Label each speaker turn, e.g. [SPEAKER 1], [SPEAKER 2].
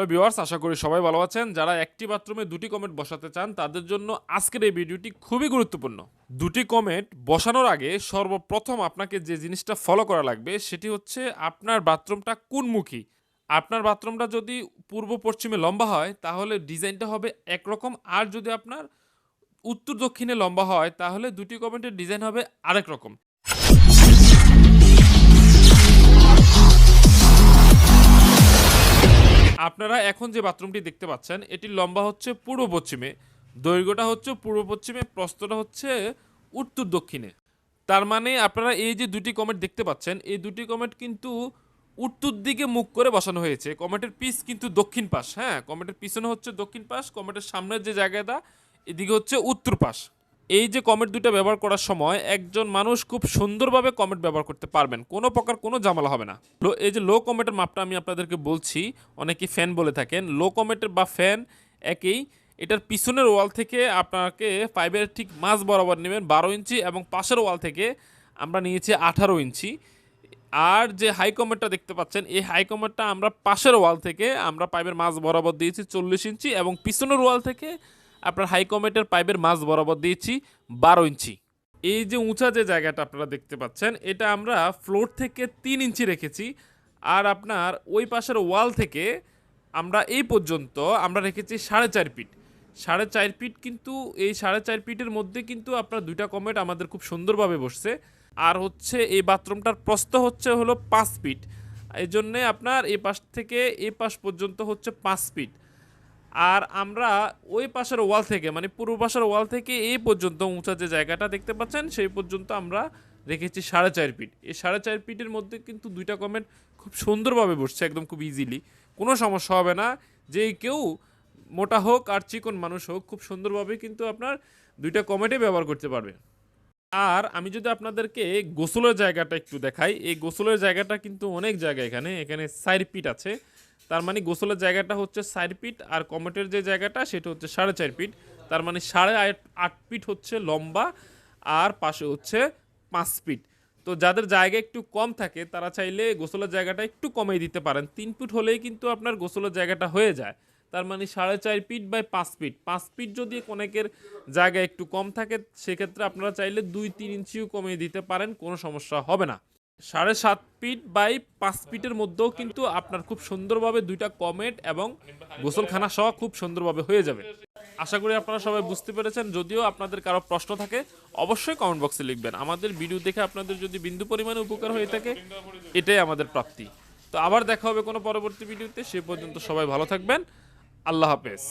[SPEAKER 1] Hello viewers, আশা করি সবাই ভালো আছেন। যারা একটি বাথরুমে দুটি কমেন্ট বসাতে চান, তাদের জন্য আজকের এই ভিডিওটি খুবই গুরুত্বপূর্ণ। দুটি কমেন্ট বসানোর আগে সর্বপ্রথম আপনাকে যে জিনিসটা ফলো করা লাগবে, সেটি হচ্ছে আপনার বাথরুমটা কোনমুখী। আপনার বাথরুমটা যদি পূর্ব পশ্চিমে লম্বা হয়, তাহলে ডিজাইনটা হবে একরকম। আর যদি আপনার উত্তর দক্ষিণে লম্বা হয়, তাহলে দুটি কমেন্টের ডিজাইন হবে আরেক রকম। আপনারা এখন যে বাথরুমটি দেখতে পাচ্ছেন এটির লম্বা হচ্ছে পূর্ব পশ্চিমে, দৈর্ঘ্যটা হচ্ছে পূর্ব পশ্চিমে প্রস্তটা হচ্ছে উত্তর দক্ষিণে। তার মানে আপনারা এই যে দুটি কমেন্ট দেখতে পাচ্ছেন, এই দুটি কমেন্ট কিন্তু উত্তর দিকে মুখ করে বসানো হয়েছে। কমেটের পিস কিন্তু দক্ষিণ পাশ হ্যাঁ? কমেটের পিছনে হচ্ছে দক্ষিণ পাশ, কমেটের সামনের যে জায়গাটা, এদিকে হচ্ছে উত্তর পাশ। এই যে কমেন্ট দুটো ব্যবহার করার সময় একজন মানুষ খুব সুন্দরভাবে কমেন্ট ব্যবহার করতে পারবেন। কোনো প্রকার কোনো জামালা হবে না। এই যে লো কমেন্টের মাপটা আমি আপনাদেরকে বলছি, অনেকেই ফ্যান বলে থাকেন। লো কমেন্টের বা ফ্যান একই, এটার পিছনের ওয়াল থেকে আপনাকে পাইপের ঠিক মাঝ বরাবর নেবেন, বারো ইঞ্চি এবং পাশের ওয়াল থেকে আমরা নিয়েছি আঠারো ইঞ্চি। আর যে হাই কমেন্টটা দেখতে পাচ্ছেন, এই হাই কমেন্টটা আমরা পাশের ওয়াল থেকে আমরা পাইপের মাঝ বরাবর দিয়েছি চল্লিশ ইঞ্চি এবং পিছনের ওয়াল থেকে আপনার হাই কমেন্টের পাইপের মাঝ বরাবর দিয়েছি, বারো ইঞ্চি। এই যে উঁচা যে জায়গাটা আপনারা দেখতে পাচ্ছেন, এটা আমরা ফ্লোর থেকে তিন ইঞ্চি রেখেছি, আর আপনার ওই পাশের ওয়াল থেকে আমরা এই পর্যন্ত আমরা রেখেছি সাড়ে চার ফিট সাড়ে চার ফিট কিন্তু, এই সাড়ে চার ফিটের মধ্যে কিন্তু আপনার দুইটা কমেন্ট আমাদের খুব সুন্দরভাবে বসছে। আর হচ্ছে এই বাথরুমটার প্রস্থ হচ্ছে হলো পাঁচ ফিট এই জন্যে আপনার এ পাশ থেকে এ পাশ পর্যন্ত হচ্ছে পাঁচ ফিট আর আমরা ওই পাশের ওয়াল থেকে মানে পূর্ব পাশের ওয়াল থেকে এই পর্যন্ত উঁচা যে জায়গাটা দেখতে পাচ্ছেন, সেই পর্যন্ত আমরা রেখেছি সাড়ে চার ফিট। এই সাড়ে চার ফিটের মধ্যে কিন্তু দুইটা কমেন্ট খুব সুন্দরভাবে বসছে, একদম খুব ইজিলি কোনো সমস্যা হবে না, যে কেউ মোটা হোক আর চিকন মানুষ হোক, খুব সুন্দরভাবে কিন্তু আপনার দুইটা কমেন্টে ব্যবহার করতে পারবে। আর আমি যদি আপনাদেরকে গোসলের জায়গাটা একটু দেখাই, এই গোসলের জায়গাটা কিন্তু অনেক জায়গা এখানে এখানে সাইড পিট আছে। তার মানে গোসলের জায়গাটা হচ্ছে সাইড পিট আর কমেটের যে জায়গাটা সেটা হচ্ছে সাড়ে চার ফিট। তার মানে সাড়ে আট ফিট হচ্ছে লম্বা আর পাশে হচ্ছে পাঁচ ফিট। তো যাদের জায়গা একটু কম থাকে, তারা চাইলে গোসলের জায়গাটা একটু কমিয়ে দিতে পারেন। তিন ফিট হলেই কিন্তু আপনার গোসলের জায়গাটা হয়ে যায়। তার মানে সাড়ে চার ফিট বাই পাঁচ ফিট। পাঁচ ফিট যদি অনেকের জায়গা একটু কম থাকে, সেক্ষেত্রে আপনারা চাইলে দুই তিন ইঞ্চিও কমিয়ে দিতে পারেন, কোনো সমস্যা হবে না। সাড়ে সাত ফিট বাই পাঁচ ফিটের মধ্যেও কিন্তু আপনার খুব সুন্দরভাবে দুইটা কমেট এবং গোসলখানা সহ খুব সুন্দরভাবে হয়ে যাবে। আশা করি আপনারা সবাই বুঝতে পেরেছেন। যদিও আপনাদের কারও প্রশ্ন থাকে, অবশ্যই কমেন্ট বক্সে লিখবেন। আমাদের ভিডিও দেখে আপনাদের যদি বিন্দু পরিমাণে উপকার হয়ে থাকে, এটাই আমাদের প্রাপ্তি। তো আবার দেখা হবে কোনো পরবর্তী ভিডিওতে। সে পর্যন্ত সবাই ভালো থাকবেন। আল্লাহ হাফেজ।